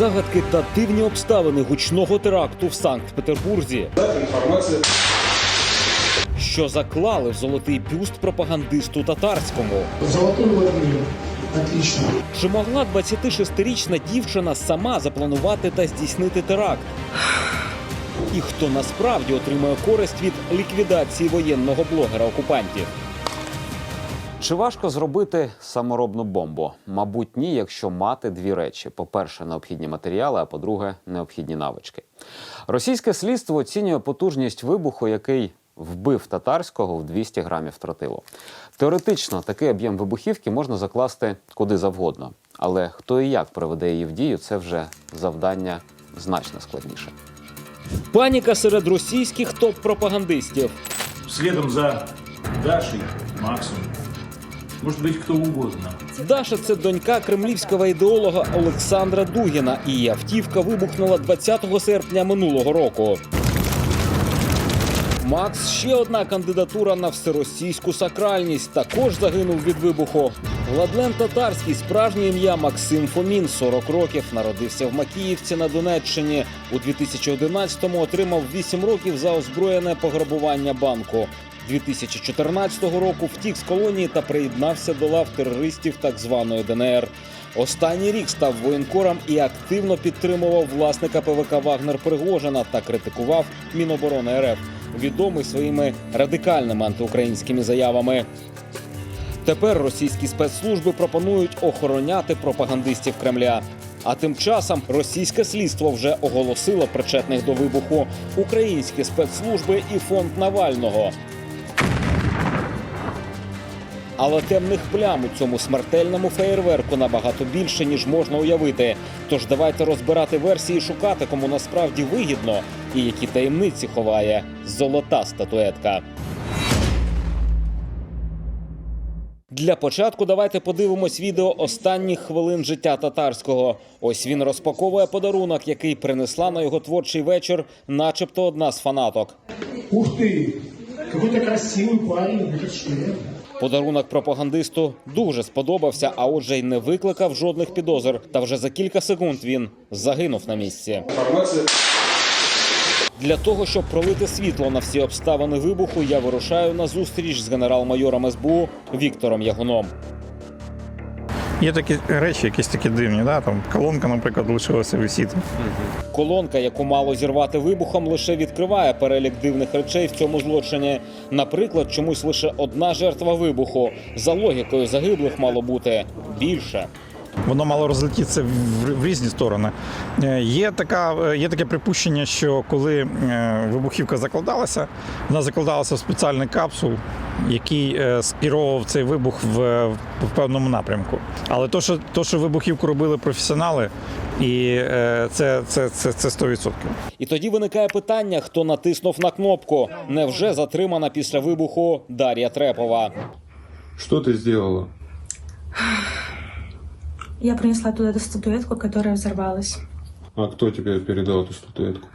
Загадки та дивні обставини гучного теракту в Санкт-Петербурзі, Информация що заклали в золотий бюст пропагандисту татарському. Золотой Владимир. Отлично. Чи могла 26-річна дівчина сама запланувати та здійснити теракт? І хто насправді отримує користь від ліквідації воєнного блогера окупантів? Чи важко зробити саморобну бомбу? Мабуть, ні, якщо мати дві речі: по-перше, необхідні матеріали, а по-друге, необхідні навички. Російське слідство оцінює потужність вибуху, який вбив татарського в 200 грамів тротилу. Теоретично такий об'єм вибухівки можна закласти куди завгодно, але хто і як приведе її в дію, це вже завдання значно складніше. Паніка серед російських топ-пропагандистів. Следом за Дашей, Максом. Может быть, кто угодно. Даша це донька кремлівського ідеолога Олександра Дугіна. Її автівка вибухнула 20 серпня минулого року. Макс ще одна кандидатура на всеросійську сакральність. Також загинув від вибуху. Владлен Татарський, справжнє ім'я Максим Фомін, 40 років, народився в Макіївці на Донеччині. У 2011-му отримав 8 років за озброєне пограбування банку. 2014 року втік з колонії та приєднався до лав терористів так званої ДНР. Останній рік став воєнкором і активно підтримував власника ПВК Вагнер Пригожина та критикував Міноборони РФ, відомий своїми радикальними антиукраїнськими заявами. Тепер російські спецслужби пропонують охороняти пропагандистів Кремля. А тим часом російське слідство вже оголосило причетних до вибуху українські спецслужби і фонд Навального. Але темних плям у цьому смертельному феєрверку набагато більше, ніж можна уявити. Тож давайте розбирати версії, шукати, кому насправді вигідно і які таємниці ховає золота статуетка. Для початку давайте подивимось відео останніх хвилин життя татарського. Ось він розпаковує подарунок, який принесла на його творчий вечір, начебто одна з фанаток. Ух ты! Какой-то красивый парень. Подарунок пропагандисту дуже сподобався, а отже, й не викликав жодних підозр. Та вже за кілька секунд він загинув на місці. Для того щоб пролити світло на всі обставини вибуху, я вирушаю на зустріч з генерал-майором СБУ Віктором Ягуном. Є такі речі, якісь такі дивні, да? там колонка, наприклад, лишилася висіти. Колонка, яку мало зірвати вибухом, лише відкриває перелік дивних речей в цьому злочині. Наприклад, чомусь лише одна жертва вибуху. За логікою загиблих мало бути більше. Воно мало розлетітися в, різні сторони. Е, Є, така, е, є таке припущення, що коли е, вибухівка закладалася, вона закладалася в спеціальний капсул, який скеровував цей вибух в, в певному напрямку. Але то, що, то, що вибухівку робили професіонали, і це, це, це, це 100%. І тоді виникає питання, хто натиснув на кнопку. Невже затримана після вибуху Дар'я Трепова? Что ты сделала? Я принесла туда эту статуэтку, которая взорвалась. А кто тебе передал эту статуэтку?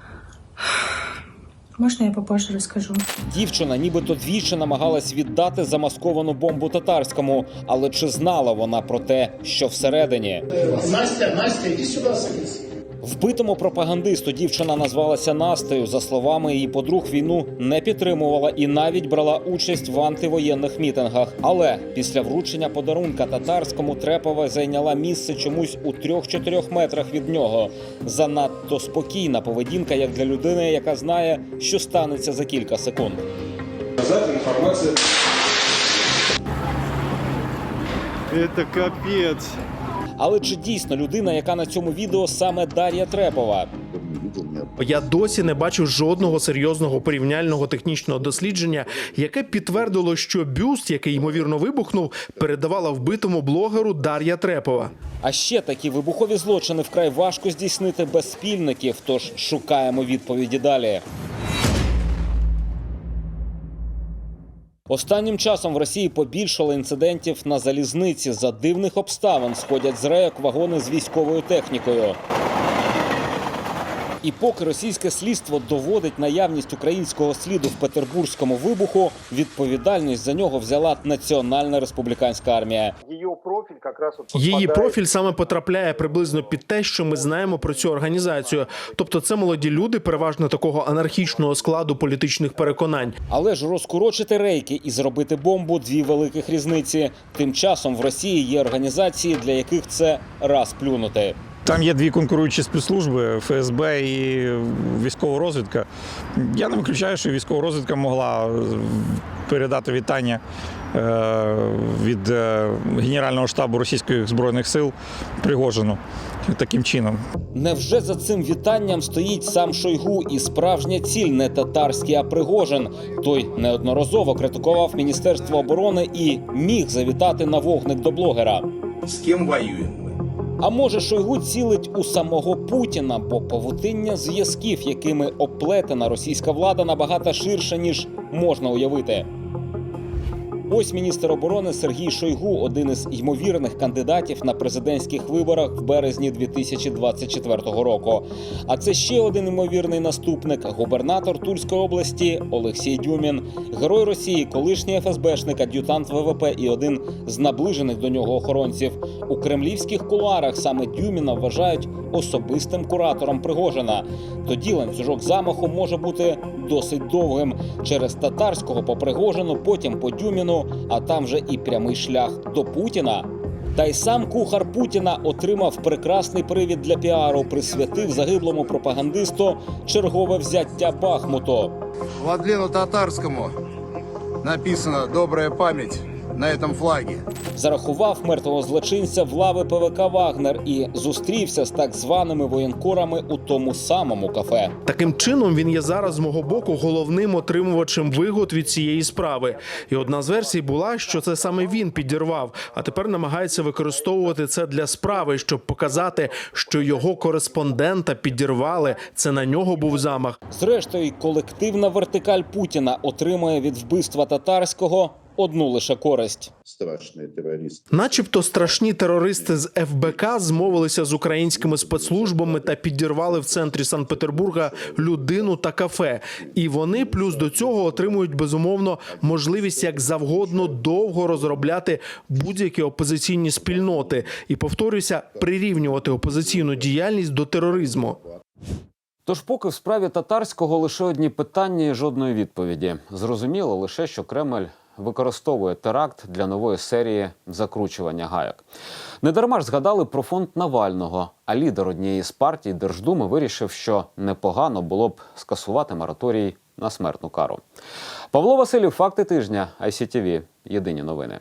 Можно я попозже расскажу? Дівчина нібито двічі намагалась віддати замасковану бомбу татарському, але чи знала вона про те, що всередині? Настя, Настя, иди сюда, садись. Вбитому пропагандисту дівчина назвалася Настею. За словами її подруг, війну не підтримувала і навіть брала участь в антивоєнних мітингах. Але після вручення подарунка татарському Трепова зайняла місце чомусь у 3-4 метрах від нього. Занадто спокійна поведінка, як для людини, яка знає, що станеться за кілька секунд. Назад информация Это капец. Але чи дійсно людина, яка на цьому відео саме Дар'я Трепова? Я досі не бачив жодного серйозного порівняльного технічного дослідження, яке підтвердило, що бюст, який ймовірно вибухнув, передавала вбитому блогеру Дар'я Трепова. А ще такі вибухові злочини вкрай важко здійснити без спільників. Тож шукаємо відповіді далі. Останнім часом в Росії побільшало інцидентів на залізниці. За дивних обставин сходять з рейок вагони з військовою технікою. І поки російське слідство доводить наявність українського сліду в петербурзькому вибуху, відповідальність за нього взяла Національна республіканська армія. Її профіль саме потрапляє приблизно під те, що ми знаємо про цю організацію. Тобто, це молоді люди, переважно такого анархічного складу політичних переконань. Але ж розкурочити рейки і зробити бомбу дві великих різниці. Тим часом в Росії є організації, для яких це раз плюнути. Там є дві конкуруючі спецслужби ФСБ і військова розвідка. Я не виключаю, що військова розвідка могла передати вітання е, від е, Генерального штабу російських збройних сил Пригожину таким чином. Невже за цим вітанням стоїть сам Шойгу і справжня ціль не татарський, а Пригожин? Той неодноразово критикував Міністерство оборони і міг завітати на вогник до блогера. С кем воюем мы? А може, Шойгу цілить у самого Путіна, бо павутиння зв'язків, якими оплетена російська влада, набагато ширше ніж можна уявити. Ось міністр оборони Сергій Шойгу, один із ймовірних кандидатів на президентських виборах в березні 2024 року. А це ще один ймовірний наступник губернатор Тульської області Олексій Дюмін, герой Росії, колишній ФСБшник, ад'ютант ВВП і один з наближених до нього охоронців. У кремлівських кулуарах саме Дюміна вважають особистим куратором Пригожина. Тоді ланцюжок замаху може бути досить довгим через татарського по Пригожину, потім по Дюміну, а там вже і прямий шлях до Путіна. Та й сам кухар Путіна отримав прекрасний привід для піару, присвятив загиблому пропагандисту чергове взяття Бахмуту. Владлену татарському написано добра память» на этом флаге. зарахував мертвого злочинця в лави ПВК Вагнер і зустрівся з так званими воєнкорами у тому самому кафе. Таким чином він є зараз з мого боку головним отримувачем вигод від цієї справи. І одна з версій була, що це саме він підірвав, а тепер намагається використовувати це для справи, щоб показати, що його кореспондента підірвали. Це на нього був замах. Зрештою, колективна вертикаль Путіна отримує від вбивства татарського одну лише користь. Страшный террорист. Начебто страшні терористи з ФБК змовилися з українськими спецслужбами та підірвали в центрі Санкт-Петербурга людину та кафе. І вони плюс до цього отримують безумовно можливість як завгодно довго розробляти будь-які опозиційні спільноти і повторюся, прирівнювати опозиційну діяльність до тероризму. Тож, поки в справі татарського лише одні питання і жодної відповіді. Зрозуміло лише, що Кремль використовує теракт для нової серії закручування гаяк. Недарма ж згадали про фонд Навального, а лідер однієї з партій Держдуми вирішив, що непогано було б скасувати мораторій на смертну кару. Павло Василів, факти тижня, ICTV. Єдині новини.